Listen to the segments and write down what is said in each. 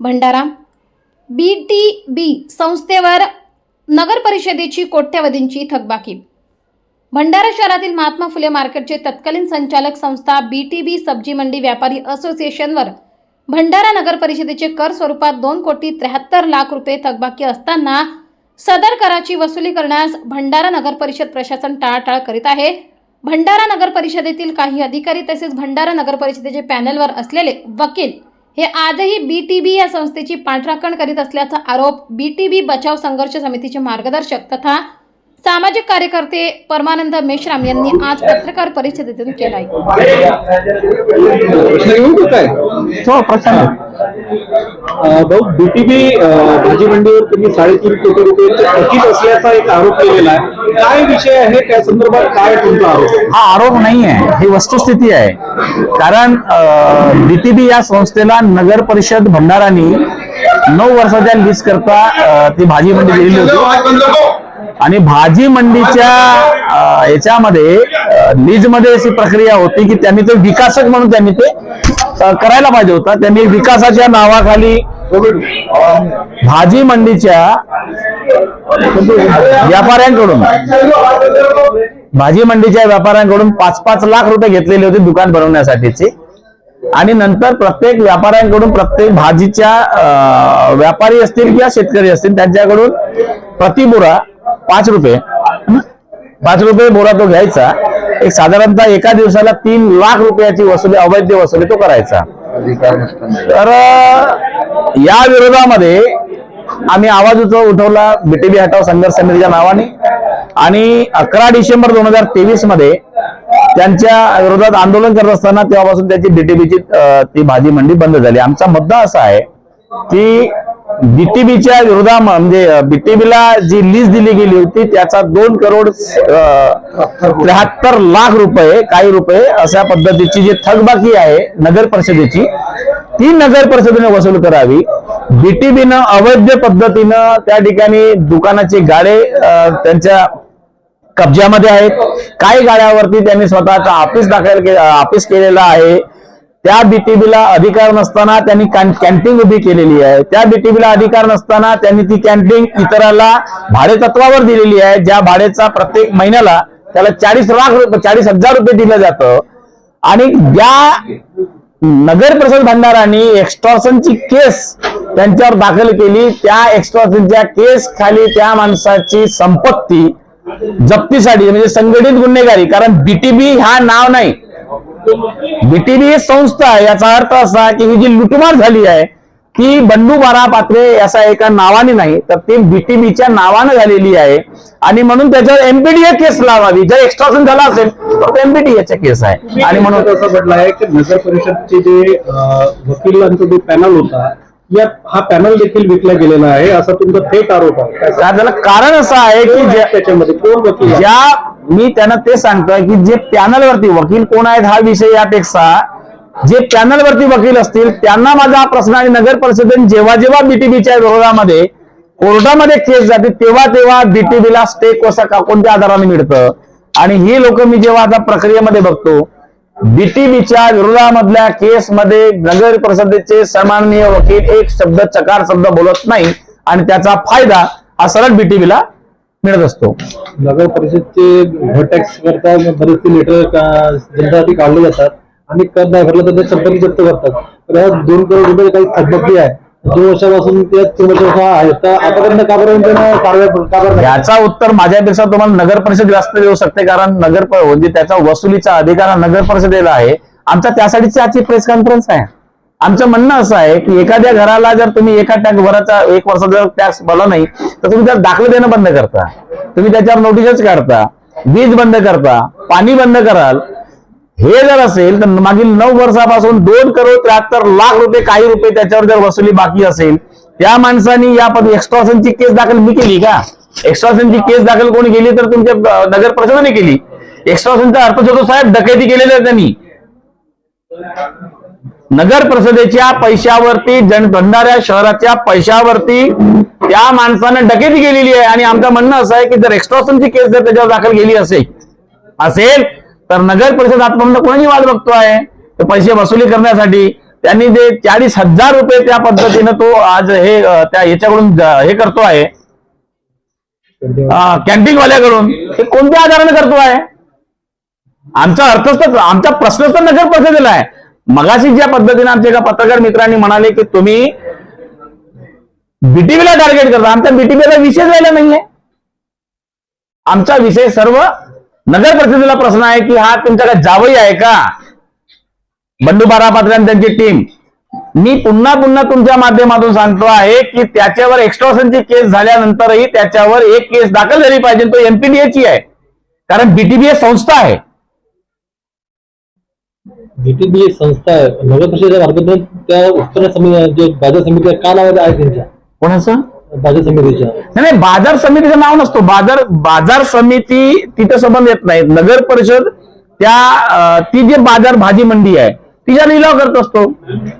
भंडारा बी T बी संस्थेवर नगर परिषदेची कोट्यवधींची थकबाकी. भंडारा शहरातील महात्मा फुले मार्केटचे तत्कालीन संचालक संस्था बी टी बी सब्जी मंडी व्यापारी असोसिएशनवर भंडारा नगर परिषदेचे कर स्वरूपात दोन कोटी त्र्याहत्तर लाख रुपये थकबाकी असताना सदर कराची वसुली करण्यास भंडारा नगर परिषद प्रशासन टाळाटाळ करीत आहे. भंडारा नगर परिषदेतील काही अधिकारी तसेच भंडारा नगर परिषदेचे पॅनलवर असलेले वकील हे आजही बी टी बी या संस्थेची पाठराखण करीत असल्याचा आरोप बी टी बी बचाव संघर्ष समितीचे मार्गदर्शक तथा सामाजिक कार्यकर्ते परमानंद मेश्राम यांनी आज पत्रकार परिषदेतून केला भाऊ बीटीबी भाजी मंडीवर तुम्ही साडेतीन कोटी रुपये थकीत असल्याचा एक आरोप केलेला आहे. काय विषय आहे? त्या संदर्भात काय तुमचा आरोप हा आरोप नाही आहे. ही वस्तुस्थिती आहे. कारण बीटीबी या संस्थेला नगर परिषद भंडारानी नऊ वर्षाच्या लीज करता ती भाजी मंडी दिलेली होती. आणि भाजी मंडीच्या याच्यामध्ये लीजमध्ये अशी प्रक्रिया होती की त्यांनी ते विकासक म्हणून त्यांनी ते करायला पाहिजे होता. त्यांनी विकासाच्या नावाखाली भाजी मंडीच्या व्यापाऱ्यांकडून भाजी मंडीच्या व्यापाऱ्यांकडून पाच पाच लाख रुपये घेतलेले होते दुकान बनवण्यासाठीचे. आणि नंतर प्रत्येक व्यापाऱ्यांकडून प्रत्येक भाजीच्या व्यापारी असतील किंवा शेतकरी असतील त्यांच्याकडून प्रति बोरा पाच रुपये पाच रुपये बोरा तो घ्यायचा. एक साधारणतः एका दिवसाला तीन लाख रुपयाची वसुली अवैध वसुली तो करायचा. तर या विरोधामध्ये आम्ही आवाज उठवला बीटीबी हटाव संघर्ष समितीच्या नावाने. आणि अकरा डिसेंबर दोन हजार तेवीसमध्ये त्यांच्या विरोधात आंदोलन करत असताना तेव्हापासून त्याची बीटीबीची ती भाजी मंडी बंद झाली. आमचा मुद्दा असा आहे की बीटीबीच्या विरोधा म्हणजे बीटीबीला जी लीज दिली गेली होती त्याचा दोन करोड त्र्याहत्तर लाख रुपये काही रुपये अशा पद्धतीची जी थकबाकी आहे नगर परिषदेची ती नगर परिषदेने वसूल करावी. बीटीबीनं अवैध पद्धतीनं त्या ठिकाणी दुकानाचे गाडे त्यांच्या कब्ज्यामध्ये आहेत. काही गाड्यावरती त्यांनी स्वतःचा ऑफिस दाखल ऑफिस केलेला आहे. त्या बीटीबीला अधिकार नसताना त्यांनी कॅन्टीन उभी केलेली आहे. त्या बीटीबीला अधिकार नसताना त्यांनी ती कॅन्टीन इतराला भाडेतत्वावर दिलेली आहे. ज्या भाडेचा प्रत्येक महिन्याला त्याला चाळीस लाख रुपये चाळीस हजार रुपये दिलं जातं. आणि ज्या नगर परिषद भंडारांनी एक्स्टॉर्शनची केस त्यांच्यावर दाखल केली त्या एक्स्टॉर्शनच्या केस खाली त्या माणसाची संपत्ती जप्तीसाठी म्हणजे संघटित गुन्हेगारी. कारण बीटीबी हा नाव नाही. बीटीबी संस्था याचा अर्थ असा की ही जी लुटमार झाली आहे ती बंडू बारा पात्रे याचा एका नावाने नाही तर ती बीटीबीच्या नावानं झालेली आहे. आणि म्हणून त्याच्यावर एमपीडीए केस लावावी. जर एक्स्ट्रॉशन झाला असेल तर एमपीडीएचा केस आहे. आणि म्हणून असं म्हटलं आहे की नगर परिषदचे जे वकिलांचा जो पॅनल होता या हा पॅनल देखील विकला गेलेला आहे असा तुमचा थेट आरोप आहे. काय काय झालं कारण असं आहे की त्याच्यामध्ये? कोण वकील? ज्या मी त्यांना ते सांगतोय की जे पॅनलवरती वकील कोण आहेत हा विषय यापेक्षा जे पॅनल वरती वकील असतील त्यांना माझा हा प्रश्न आणि नगर परिषदेने जेव्हा जेव्हा बीटीबीच्या विरोधामध्ये कोर्टामध्ये केस जाते तेव्हा तेव्हा बीटीबीला स्टे कसा का कोणत्या आधाराने मिळतं? आणि ही लोक मी जेव्हा आता प्रक्रियेमध्ये बघतो बीटीबीच्या विरोधामधल्या केसमध्ये नगर परिषदेचे सन्माननीय वकील एक शब्द चकार शब्द बोलत नाही. आणि त्याचा फायदा हा सरळ बीटीबीला मिळत असतो. नगर परिषदचे घटॅक्स करता बरेचसे लेटर जनतासाठी काढले जातात. आणि कर नाही भरला तर ते संपत्ती जप्त करतात. तर ह्या दोन करोड रुपये काही थकबाकी आहे. दोन वर्षापासून ते तीन वर्ष आहे तर आतापर्यंत का बरं त्यांना कारवाई का बरं नाही? याचा उत्तर माझ्यापेक्षा तुम्हाला नगर परिषद जास्त देऊ शकते. कारण नगर म्हणजे त्याचा वसुलीचा अधिकार हा नगर परिषदेला आहे. आमचा त्यासाठीची आजची प्रेस कॉन्फरन्स आहे. आमचं म्हणणं असं आहे की एखाद्या घराला जर तुम्ही एका टॅक्स भराचा एक वर्षाचा जर टॅक्स भरला नाही तर तुम्ही त्यात दाखले देणं बंद करता. तुम्ही त्याच्यावर नोटीसच काढता वीज बंद करता पाणी बंद कराल. हे जर असेल तर मागील नऊ वर्षापासून दोन करोड त्र्याहत्तर लाख रुपये काही रुपये त्याच्यावर जर वसुली बाकी असेल त्या माणसाने या पद एक्स्ट्रॉशनची केस दाखल मी केली का? एक्स्ट्रॉशनची केस दाखल कोणी केली तर तुमच्या नगर परिषदेने केली. एक्स्ट्रॉशनचा अर्थ होतो साहेब डकैती केलेली आहे त्यांनी. नगर परिषदेच्या पैशावरती जन भंडाऱ्या शहराच्या पैशावरती त्या माणसानं डकेती केलेली आहे. आणि आमचं म्हणणं असं आहे की जर एक्स्ट्रॉशनची केस जर त्याच्यावर दाखल केली असेल असेल तर नगर परिषद आतापर्यंत कोणाची वाद बघतो आहे? तर पैसे वसुली करण्यासाठी त्यांनी जे चाळीस हजार रुपये त्या पद्धतीनं तो आज हे त्या याच्याकडून हे करतो आहे. कॅन्टीन वाल्याकडून कोणत्या आधाराने करतो आहे? आमचा अर्थच तर आमचा प्रश्नच तर नगर परिषदेला आहे. मगाशी ज्या पद्धतीने आमच्या एका पत्रकार मित्रांनी म्हणाले की तुम्ही बीटीव्हीला टार्गेट करता. आमच्या बीटीव्हीला विषय राहिला नाहीये. आमचा विषय सर्व नगर परिषदेला प्रश्न आहे की हा तुमच्याकडे जावई आहे का? बंडू बारापात्र आणि त्यांची टीम मी पुन्हा पुन्हा तुमच्या माध्यमातून सांगतो आहे की त्याच्यावर एक्स्ट्रॉशनची केस झाल्यानंतरही त्याच्यावर एक केस दाखल झाली पाहिजे. तो एमपीडीएची आहे. कारण बीटीबीए संस्था आहे. एक संस्था आहे. नगर परिषदेच्या मार्फत त्या उत्पन्न समिती जे बाजार समिती का नाव आहे त्यांच्या? कोणाचं? बाजार समितीच्या. नाही नाही, बाजार समितीचं नाव नसतो. बाजार बाजार समिती तिथं संबंध येत नाही नगर परिषद त्या अं, ती जे बाजार भाजी मंडी आहे तिचा लिलाव करत असतो.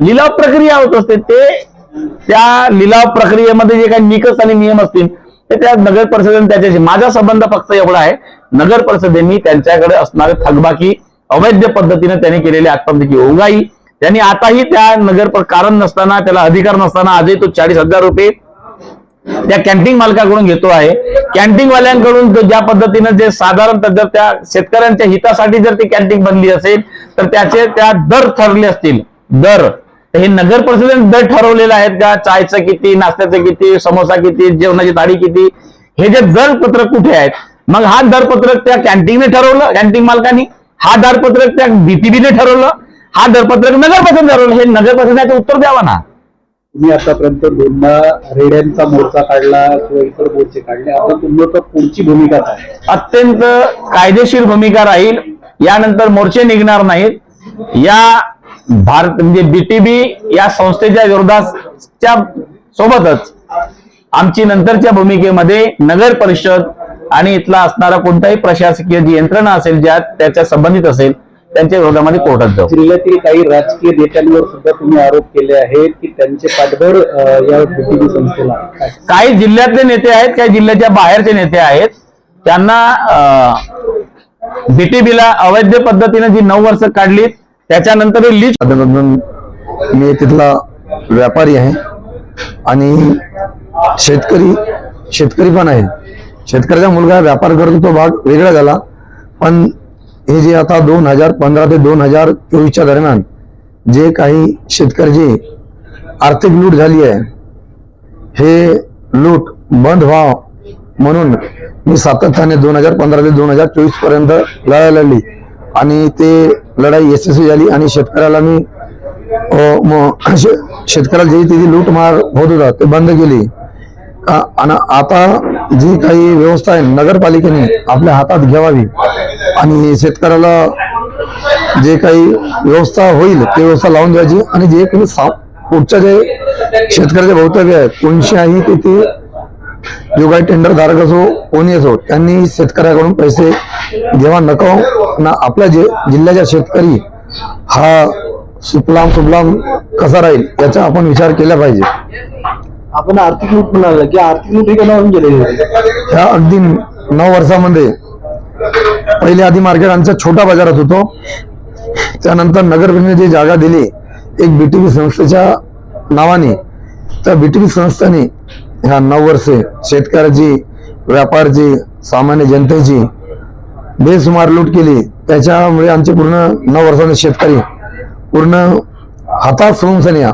लिलाव प्रक्रिया होत असते. ते त्या लिलाव प्रक्रियेमध्ये जे काही निकष आणि नियम असतील ते त्या नगर परिषदेने त्याच्याशी माझा संबंध फक्त एवढा आहे. नगर परिषदेने त्यांच्याकडे असणारे थकबाकी अवैध पद्धतीने त्यांनी केलेली आत्महत्येची ओघाई त्यांनी आताही त्या नगर कारण नसताना त्याला अधिकार नसताना आजही तो चाळीस हजार रुपये त्या कॅन्टीन मालकाकडून घेतो आहे. कॅन्टीन वाल्यांकडून ज्या पद्धतीनं जे साधारणतः जर त्या शेतकऱ्यांच्या हितासाठी जर ती कॅन्टीन बनली असेल तर त्याचे त्या दर ठरले असतील. दर. हे नगर परिषदेने दर ठरवलेले आहेत का? चायचं किती नाश्त्याचं किती समोसा किती जेवणाची थाळी किती? हे जे दरपत्रक कुठे आहेत? मग हा दरपत्रक त्या कॅन्टीनने ठरवलं कॅन्टीन मालकांनी. हा दरपत्रक त्या बीटीबीने ठरवलं हा दरपत्रक नगर परिषद ठरवलं. हे नगर परिषदेचं उत्तर द्यावा ना. तुम्ही आतापर्यंत दोनदा रेड्यांचा मोर्चा काढला किंवा इतर मोर्चे काढले. आता तुमचं तर पुढची भूमिका काय? अत्यंत कायदेशीर भूमिका राहील. यानंतर मोर्चे निघणार नाहीत. या भारत म्हणजे बीटीबी या संस्थेच्या विरोधाच्या सोबतच आमची नंतरच्या भूमिकेमध्ये नगर परिषद आणि इथला असणारा कोणताही प्रशासकीय जी यंत्रणा असेल ज्या त्याच्या संबंधित असेल त्यांच्या विरोधामध्ये कोर्टात जाऊ. जिल्ह्यातील काही राजकीय नेत्यांवर सुद्धा तुम्ही आरोप केले आहेत की त्यांचे पाठबळ या संस्थेला? काही जिल्ह्यातले नेते आहेत काही जिल्ह्याच्या बाहेरचे नेते आहेत. त्यांना बीटीबीला अवैध पद्धतीने जी नऊ वर्ष काढली त्याच्यानंतर माध्यमातून मी तिथला व्यापारी आहे. आणि शेतकरी शेतकरी पण आहे. शेतकऱ्याचा मुलगा व्यापार करतो तो भाग वेगळा झाला. पण हे जे आता दोन हजार पंधरा ते दोन हजार चोवीसच्या दरम्यान जे काही शेतकऱ्याची आर्थिक लूट झाली आहे हे लूट बंद व्हावं म्हणून मी सातत्याने दोन हजार पंधरा ते दोन हजार चोवीसपर्यंत लढाई लढली. आणि ते लढाई यशस्वी झाली आणि शेतकऱ्याला मी शे- शेतकऱ्याला जे तिथे लूट मार होत होता ते बंद केली. आणि आता जी काही व्यवस्था आहे नगरपालिकेने आपल्या हातात घ्यावी आणि शेतकऱ्याला जे काही व्यवस्था होईल ते व्यवस्था लावून द्यायची. आणि जे काही पुढच्या जे शेतकऱ्याचे भवितव्य आहे कोणत्याही तिथे जो काही टेंडर धारक असो कोणी असो त्यांनी शेतकऱ्याकडून पैसे घेवा नको. ना आपल्या जे जिल्ह्याच्या शेतकरी हा सुफलाम सुफलाम कसा राहील याचा आपण विचार केला पाहिजे. आपण आर्थिक लूट म्हणाला की आर्थिक लूट हे होती ह्या अगदी नऊ वर्षामध्ये पहिले आधी मार्केट आमचा छोटा बाजारात होतो. त्यानंतर नगरपालिकेने जी जागा दिली एक बीटीपी संस्थेच्या नावाने. त्या बीटीपी संस्थेने ह्या नऊ वर्षे शेतकऱ्याची व्यापारची सामान्य जनतेची बेसुमार लूट केली. त्याच्यामुळे आमचे पूर्ण नऊ वर्षाने शेतकरी पूर्ण हताश होऊन सन्या.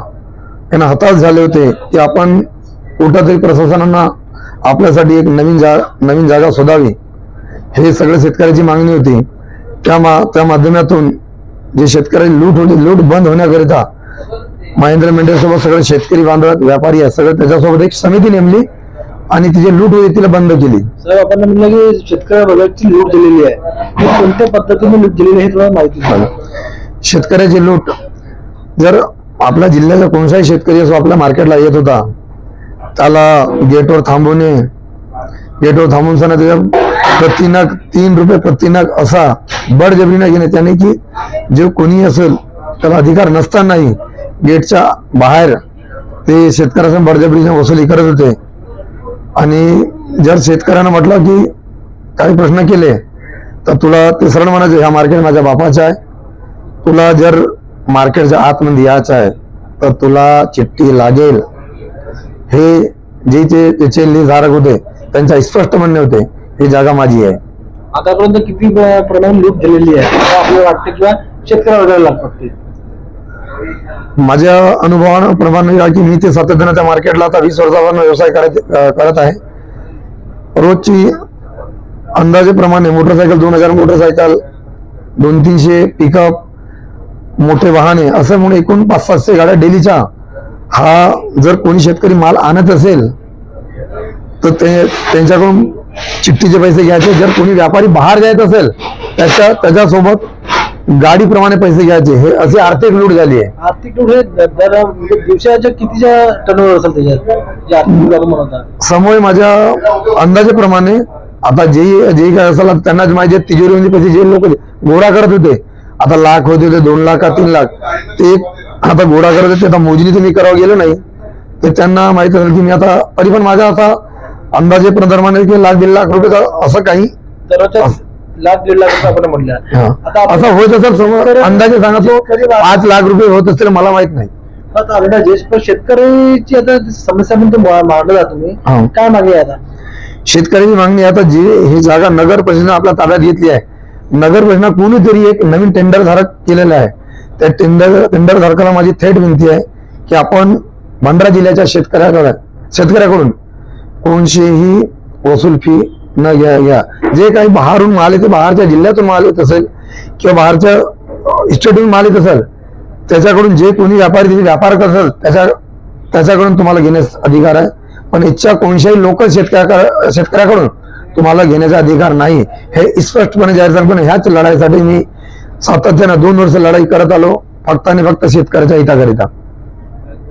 यांना हताश झाले होते की आपण कुठंतरी प्रशासनानं आपल्यासाठी एक नवीन जा नवीन जागा शोधावी. हे सगळ्या शेतकऱ्याची मागणी होती. त्या मा त्या माध्यमातून जे शेतकऱ्याची लूट होती लूट बंद होण्याकरिता महेंद्र मेंढेसोबत सगळे शेतकरी बांधव व्यापारी आहेत सगळे त्याच्यासोबत एक समिती नेमली आणि ती जी लूट होती तिला बंद केली. साहेब आपण म्हणलं की शेतकऱ्या भागाची लूट झालेली आहे. कोणत्या पद्धतीने लूट झालेली आहे हे तुम्हाला माहिती झालं शेतकऱ्याची लूट जर आपल्या जिल्ह्याचा कोणताही शेतकरी असो आपल्या मार्केटला येत होता त्याला गेटवर थांबवणे. गेटवर थांबून सणा त्याच्या प्रतिनग तीन रुपये प्रतिनग असा बळजबरीने घेणे त्याने की जे कोणी असेल त्याला अधिकार नसतानाही गेटच्या बाहेर ते शेतकऱ्याच्या बडजबरीने वसुली करत होते. आणि जर शेतकऱ्यानं म्हटलं की काही प्रश्न केले तर तुला ते सरळ म्हणायचे ह्या मार्केट माझ्या बापाचं आहे. तुला जर मार्केटच्या आतमध्ये यायचं आहे तर तुला चिठ्ठी लागेल. हे जे जे त्याचे लिधारक होते त्यांच्या स्पष्ट म्हणणे होते ही जागा माझी आहे. आतापर्यंत किती अं, प्रमाणात लूट झालेली आहे? असं आपल्याला वाटतं किंवा शेतकऱ्याला वगैरे लागतात माझ्या अनुभवाप्रमाणे या की मी ते सातत्यानं त्या मार्केटला आता वीस वर्षापासून व्यवसाय करत करत आहे. रोजची अंदाजेप्रमाणे मोटरसायकल दोन हजार मोटरसायकल दोन तीनशे पिकअप मोठे वाहने असं म्हणून एकूण पाच सातशे गाड्या डेलीच्या हा जर कोणी शेतकरी माल आणत असेल तर ते त्यांच्याकडून चिठ्ठीचे पैसे घ्यायचे. जर कोणी व्यापारी बाहेर जायत असेल त्याच्या त्याच्यासोबत गाडीप्रमाणे पैसे घ्यायचे. हे अशी आर्थिक लूट झाली आहे. आर्थिक लूट हे दर म्हणजे दिवसाच्या कितीच्या टर्नओव्हर असेल त्याच्यात? जे आर्थिक लूट आपण म्हणता समोर माझ्या अंदाजेप्रमाणे आता जे जे काय असेल त्यांनाच आहे, तिजोरीमध्ये पैसे जे लोक गोळा करत होते आता लाख होते होते दोन लाख का तीन लाख ते आता गोळा करत आता मोजणी मी करावं गेलो नाही. तर त्यांना माहीत असेल की मी आता तरी पण माझा असा अंदाजे प्रमाणे की लाख दीड लाख रुपये असं काही लाख दीड लाख रुपये आपण म्हटलं. आता असं होत असेल समोर अंदाजे सांगतो पाच लाख रुपये होत असेल मला माहीत नाही. आता अंदाजे पण शेतकऱ्याची आता समस्या तुम्ही मांडला तुम्ही. काय मागे आहे आता? शेतकऱ्याची मागणी आता जी ही जागा नगर परिषदेनं आपल्या ताब्यात घेतली आहे. नगर परिषदेनं कोणीतरी एक नवीन टेंडर धारक केलेलं आहे. त्या टेंडर टेंडर धारकाला माझी थेट विनंती आहे की आपण भंडारा जिल्ह्याच्या शेतकऱ्याकडे शेतकऱ्याकडून कोणशीही वसूल फी न घ्या घ्या. जे काही बाहेरून माल येते बाहेरच्या जिल्ह्यातून माल येत असेल किंवा बाहेरच्या इस्टेटून माल येत असेल त्याच्याकडून जे कोणी व्यापारी तिथे व्यापार करत असेल त्याच्या त्याच्याकडून तुम्हाला घेण्यास अधिकार आहे. पण इच्छा कोणशाही लोकल शेतकऱ्या शेतकऱ्याकडून तुम्हाला घेण्याचा अधिकार नाही. हे स्पष्टपणे जाहीर झालं पण ह्याच लढाईसाठी मी सातत्यानं दोन वर्ष लढाई करत आलो. फक्त आणि फक्त शेतकऱ्याच्या हिताकरिता.